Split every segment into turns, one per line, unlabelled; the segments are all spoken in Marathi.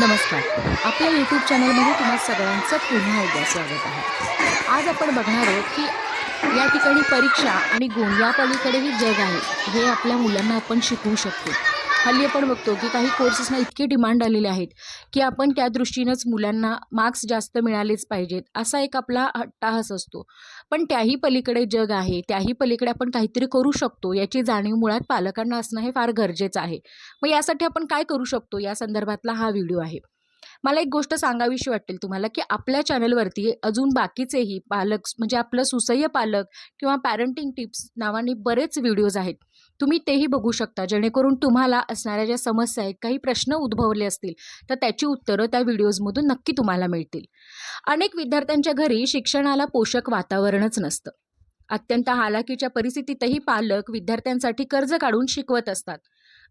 नमस्कार. आपल्या यूट्यूब चॅनलमध्ये तुम्हा सगळ्यांचं पुन्हा एकदा स्वागत आहे. आज आपण बघणार आहोत की या ठिकाणी परीक्षा आणि गुण या पलीकडेही जग आहे. हे आपल्या मुलांना आपण शिकवू शकतो. हल्ली आपण बघतो की काही कोर्सेसना इतके डिमांड आलेले आहेत. की आपण त्या दृष्टीनंच मुलांना मार्क्स जास्त मिळालेच पाहिजेत असा एक आपला हट्टाहस असतो. पण त्याही पलीकडे जग आहे त्याही पलीकडे आपण काहीतरी करू शकतो याची जाणीव मुळात पालकांना असणं हे फार गरजेचं आहे. मग यासाठी आपण काय करू शकतो? या संदर्भातला हा व्हिडिओ आहे. मला एक गोष्ट सांगावीशी वाटेल तुम्हाला की आपल्या चॅनलवरती अजून बाकीचेही पालक म्हणजे आपलं सुसह्य पालक किंवा पॅरेंटिंग टिप्स नावाने बरेच व्हिडिओज आहेत. तुम्ही तेही बघू शकता. जेणेकरून तुम्हाला असणाऱ्या ज्या समस्या आहेत काही प्रश्न उद्भवले असतील तर त्याची उत्तरं त्या व्हिडिओजमधून नक्की तुम्हाला मिळतील. अनेक विद्यार्थ्यांच्या घरी शिक्षणाला पोषक वातावरणच नसतं. अत्यंत हालाकीच्या परिस्थितीतही पालक विद्यार्थ्यांसाठी कर्ज काढून शिकवत असतात.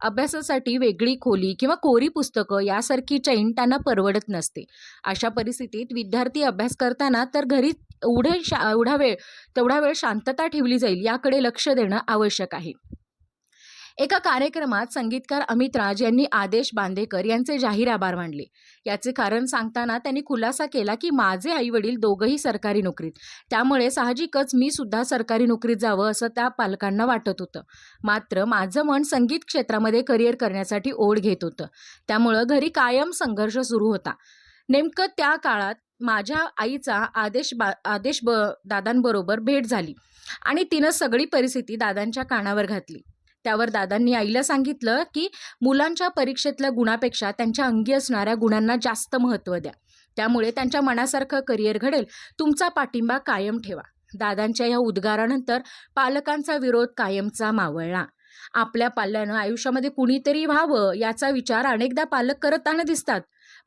अभ्यासासाठी वेगळी खोली किंवा कोरी पुस्तकं यासारखी चैन त्यांना परवडत नसते. अशा परिस्थितीत विद्यार्थी अभ्यास करताना तर घरी एवढे शा एवढा वेळ तेवढा वेळ शांतता ठेवली जाईल याकडे लक्ष देणं आवश्यक आहे. एका कार्यक्रमात संगीतकार अमित राज यांनी आदेश बांदेकर यांचे जाहीर आभार मानले याचे कारण सांगताना त्यांनी खुलासा केला की माझे आई वडील दोघंही सरकारी नोकरीत. त्यामुळे साहजिकच मी सुद्धा सरकारी नोकरीत जावं असं त्या पालकांना वाटत होतं. मात्र माझं मन संगीत क्षेत्रामध्ये करिअर करण्यासाठी ओढ घेत होतं. त्यामुळं घरी कायम संघर्ष सुरू होता. नेमकं त्या काळात माझ्या आईचा आदेश बा आदेश ब दादांबरोबर भेट झाली. आणि तिनं सगळी परिस्थिती दादांच्या कानावर घातली. त्यावर दादांनी आईला सांगितलं की मुलांच्या परीक्षेतल्या गुणापेक्षा त्यांच्या अंगी असणाऱ्या गुणांना जास्त महत्त्व द्या. त्यामुळे त्यांच्या मनासारखं करिअर घडेल. तुमचा पाठिंबा कायम ठेवा. दादांच्या या उद्गारानंतर पालकांचा विरोध कायमचा मावळला. आपल्या पाल्यानं आयुष्यामध्ये कुणीतरी व्हावं याचा विचार अनेकदा पालक करताना दिसतात.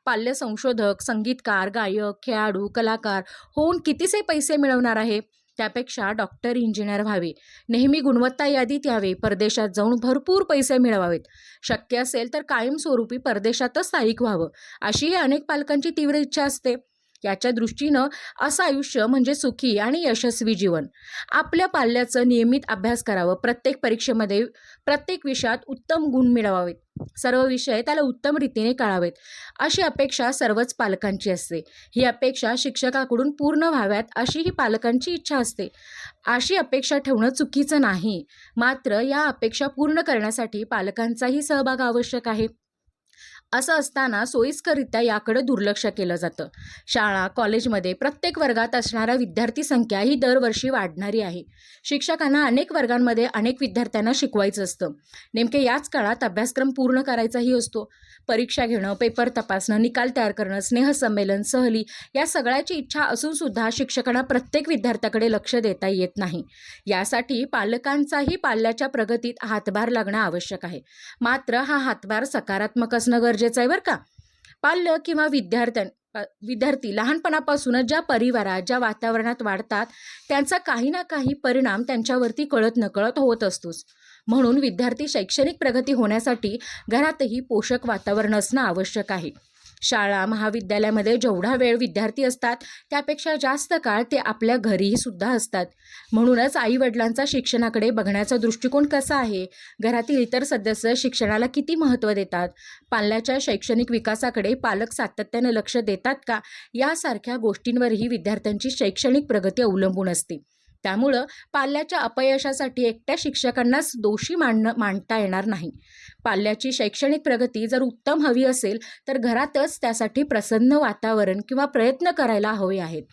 पाल्य संशोधक संगीतकार गायक खेळाडू कलाकार होऊन कितीसे पैसे मिळवणार आहे? त्यापेक्षा डॉक्टर इंजिनियर व्हावे. नेहमी गुणवत्ता यादीत यावे. परदेशात जाऊन भरपूर पैसे मिळवावेत. शक्य असेल तर कायमस्वरूपी परदेशातच स्थायिक व्हावं. अशीही अनेक पालकांची तीव्र इच्छा असते. याच्या दृष्टीनं असं आयुष्य म्हणजे सुखी आणि यशस्वी जीवन. आपल्या पाल्याचं नियमित अभ्यास करावं. प्रत्येक परीक्षेमध्ये प्रत्येक विषयात उत्तम गुण मिळवावेत. सर्व विषय त्याला उत्तम रीतीने कळावेत. अशी अपेक्षा सर्वच पालकांची असते. ही अपेक्षा शिक्षकाकडून पूर्ण व्हाव्यात अशी ही पालकांची इच्छा असते. अशी अपेक्षा ठेवणं चुकीचं नाही. मात्र या अपेक्षा पूर्ण करण्यासाठी पालकांचाही सहभाग आवश्यक आहे. असं असताना सोयीस्करित्या याकडे दुर्लक्ष केलं जातं. शाळा कॉलेजमध्ये प्रत्येक वर्गात असणारा विद्यार्थी संख्या ही दरवर्षी वाढणारी आहे. शिक्षकांना अनेक वर्गांमध्ये अनेक विद्यार्थ्यांना शिकवायचं असतं. नेमके याच काळात अभ्यासक्रम पूर्ण करायचाही असतो. परीक्षा घेणं पेपर तपासणं निकाल तयार करणं स्नेहसंमेलन सहली या सगळ्याची इच्छा असून सुद्धा शिक्षकांना प्रत्येक विद्यार्थ्याकडे लक्ष देता येत नाही. यासाठी पालकांचाही पाल्याच्या प्रगतीत हातभार लागणं आवश्यक आहे. मात्र हा हातभार सकारात्मक असणं गरजेचं गरजेचं आहे बरं का. पाल्य किंवा विद्यार्थ्यां विद्यार्थी लहानपणापासूनच ज्या परिवारात ज्या वातावरणात वाढतात त्यांचा काही ना काही परिणाम त्यांच्यावरती कळत नकळत होत असतोच. म्हणून विद्यार्थी शैक्षणिक प्रगती होण्यासाठी घरातही पोषक वातावरण असणं आवश्यक आहे. शाळा महाविद्यालयामध्ये जेवढा वेळ विद्यार्थी असतात त्यापेक्षा जास्त काळ ते आपल्या घरीही सुद्धा असतात. म्हणूनच आईवडिलांचा शिक्षणाकडे बघण्याचा दृष्टिकोन कसा आहे? घरातील इतर सदस्य शिक्षणाला किती महत्त्व देतात? पाल्याच्या शैक्षणिक विकासाकडे पालक सातत्याने लक्ष देतात का? यासारख्या गोष्टींवरही विद्यार्थ्यांची शैक्षणिक प्रगती अवलंबून असते. त्यामुळं पाल्याच्या अपयशासाठी एकट्या शिक्षकांनाच दोषी मांडणं मांडता येणार नाही. पाल्याची शैक्षणिक प्रगती जर उत्तम हवी असेल तर घरातच त्यासाठी प्रसन्न वातावरण किंवा प्रयत्न करायला हवे आहेत.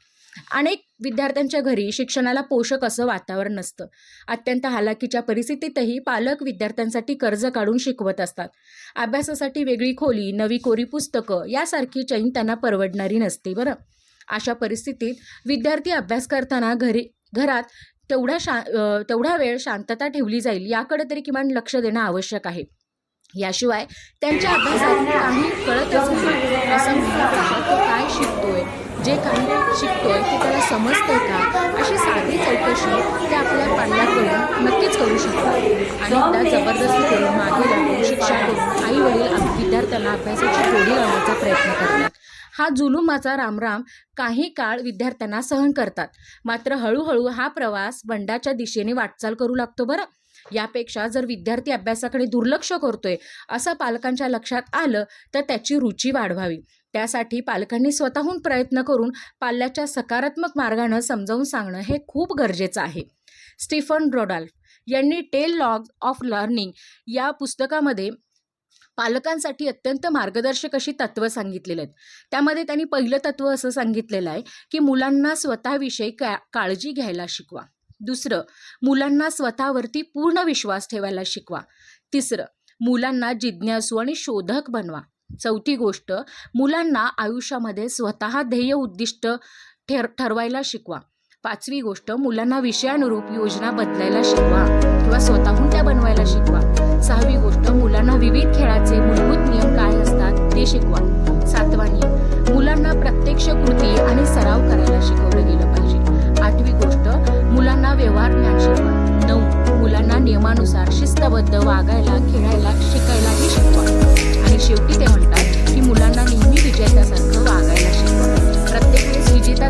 अनेक विद्यार्थ्यांच्या घरी शिक्षणाला पोषक असं वातावरण नसतं. अत्यंत हालाकीच्या परिस्थितीतही पालक विद्यार्थ्यांसाठी कर्ज काढून शिकवत असतात. अभ्यासासाठी वेगळी खोली नवी कोरी पुस्तकं यासारखी चैन त्यांना परवडणारी नसते बरं? अशा परिस्थितीत विद्यार्थी अभ्यास करताना घरी घरात तेवढा शा तेवढा वेळ शांतता ठेवली जाईल याकडे तरी किमान लक्ष देणं आवश्यक आहे. याशिवाय त्यांच्या अभ्यासात काही कळतच नाही असं काय शिकतोय जे काही शिकतोय ते त्याला समजतंय का अशी साधी चौकशी ते आपल्या पाल्याकडून नक्कीच करू शकतात. अनेकदा जबरदस्ती करून मागे लागून शिक्षा देऊन आई वडील विद्यार्थ्यांना अभ्यासाची गोडी लावण्याचा प्रयत्न करतात. हा जुलुमाचा रामराम काही काळ विद्यार्थ्यांना सहन करतात. मात्र हळूहळू हा प्रवास बंडाच्या दिशेने वाटचाल करू लागतो बरं. यापेक्षा जर विद्यार्थी अभ्यासाकडे दुर्लक्ष करतोय असं पालकांच्या लक्षात आलं तर त्याची रुची वाढवावी. त्यासाठी पालकांनी स्वतःहून प्रयत्न करून पाल्याच्या सकारात्मक मार्गानं समजावून सांगणं हे खूप गरजेचं आहे. स्टीफन ड्रोडाल्फ यांनी टेल लॉग ऑफ लर्निंग या पुस्तकामध्ये पालकांसाठी अत्यंत मार्गदर्शक अशी तत्त्व सांगितलेली आहेत. त्यामध्ये त्यांनी पहिलं तत्त्व असं सांगितलेलं आहे की मुलांना स्वतःविषयी का काळजी घ्यायला शिकवा. दुसरं मुलांना स्वतःवरती पूर्ण विश्वास ठेवायला शिकवा. तिसरं मुलांना जिज्ञासू आणि शोधक बनवा. चौथी गोष्ट मुलांना आयुष्यामध्ये स्वतः ध्येय उद्दिष्ट ठर ठरवायला शिकवा. पाचवी गोष्ट मुलांना विषयानुरूप योजना बदलायला शिकवा किंवा स्वतःहून त्या बनवायला शिकवा. सहावी गोष्ट मुलांना विविध खेळाचे मूलभूत नियम काय असतात ते शिकवा. सातवा नियम मुलांना प्रत्यक्ष कृती आणि सराव करायला शिकवलं गेलं पाहिजे. आठवी गोष्ट मुलांना व्यवहार ज्ञान शिकवा. नऊ मुलांना नियमानुसार शिस्तबद्ध वागायला खेळायला शिकायलाही शिकवा. आणि शेवटी ते म्हणतात की मुलांना नेहमी विजेत्यासारखं वागायला शिकवा. प्रत्येक वेळेस विजेता